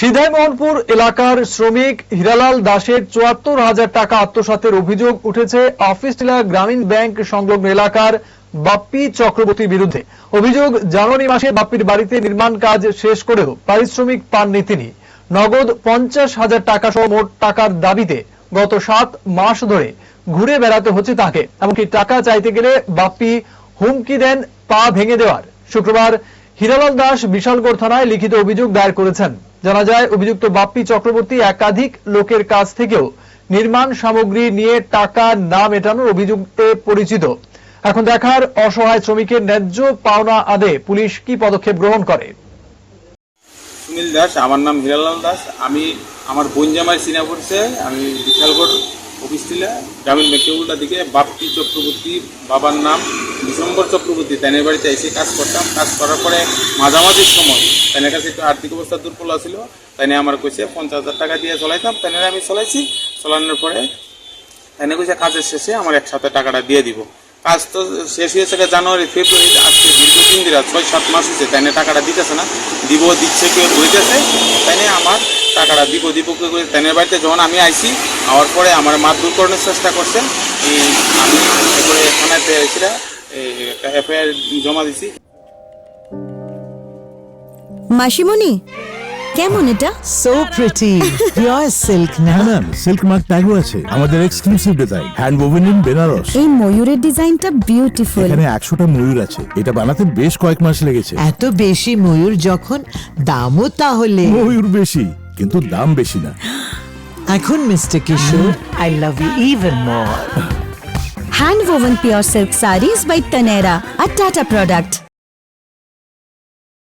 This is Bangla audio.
সিধাই মোহনপুর এলাকার শ্রমিক হিরালাল দাসের চুয়াত্তর হাজার টাকা আত্মসাতের অভিযোগ উঠেছে অফিস টিলা গ্রামীণ ব্যাংক সংলগ্ন এলাকার বাপ্পি চক্রবর্তীর বিরুদ্ধে। অভিযোগ, জানুয়ারি মাসে বাপ্পির বাড়িতে নির্মাণ কাজ শেষ করেও পারিশ্রমিক পাননি তিনি। নগদ পঞ্চাশ হাজার টাকা সহ মোট টাকার দাবিতে গত সাত মাস ধরে ঘুরে বেড়াতে হচ্ছে তাকে, এমনকি টাকা চাইতে গেলে বাপ্পি হুমকি দেন, পা ভেঙে দেওয়ার। শুক্রবার হিরালাল দাস বিশালগড় থানায় লিখিত অভিযোগ দায়ের করেছেন। জানা যায়, অভিযুক্ত বাপ্পি চক্রবর্তী একাধিক লোকের কাছ থেকেও নির্মাণ সামগ্রী নিয়ে টাকা না মেটানোর অভিযোগে পরিচিত। এখন দেখার অসহায় শ্রমিকের ন্যায্য পাওনা আদে পুলিশ কি পদক্ষেপ গ্রহণ করে? সুনীল দাস, আমার নাম হিরালাল দাস। আমি আমার বোন জামাই সিনা পড়ছে আমি বিশালগড়। অফিস টিলা গ্রামীণ ব্যাংকে উল্টা দিকে, বাপ্পি চক্রবর্তী, বাবার নাম ডিসেম্বর চক্রবর্তী, তাইনের বাড়িতে এসে কাজ করতাম। কাজ করার পরে মাঝামাঝির সময়, তাইনের কাছে একটু আর্থিক অবস্থা দুর্বল ছিল তাইনে আমার কইছে, পঞ্চাশ হাজার টাকা দিয়ে চলাইতাম। তাইনের আমি চলাইছি। চলানোর পরে তাইনে কইছে, কাজের শেষে আমার একসাথে টাকাটা দিয়ে দিব। কাজ তো শেষ হয়েছে জানুয়ারি, ফেব্রুয়ারি, আজকে দীর্ঘদিন দিরা ছয়, সাত মাস হয়েছে, তাইনে টাকাটা দিতেছে না। দিব, দিচ্ছে, কেউ হইতেছে তাইনে আমার টাকাটা দিব দিব করে? করে বাড়িতে যখন আমি আইছি আওয়ার পরে আমার মারধর করানোর চেষ্টা করছেন এই আমি এরপরে থানাতে একটা এফআইআর জমা দিছি। মাসিমণি কেমন এটা? সো প্রিটি পিওর সিল্ক না? ম্যাম সিল্ক মার্ক ট্যাগও আছে। আমাদের exclusive design hand woven in Benaras এই ময়ূরের ডিজাইনটা বিউটিফুল এখানে একশোটা ময়ূর আছে। এটা বানাতে বেশ কয়েক মাস লেগেছে। এত বেশি ময়ূর যখন দামও তাহলে। ময়ূর বেশি। কিন্তু দাম বেশি না এখন mister Kishore I love you even more hand woven pure silk sarees by Tanera, a Tata product.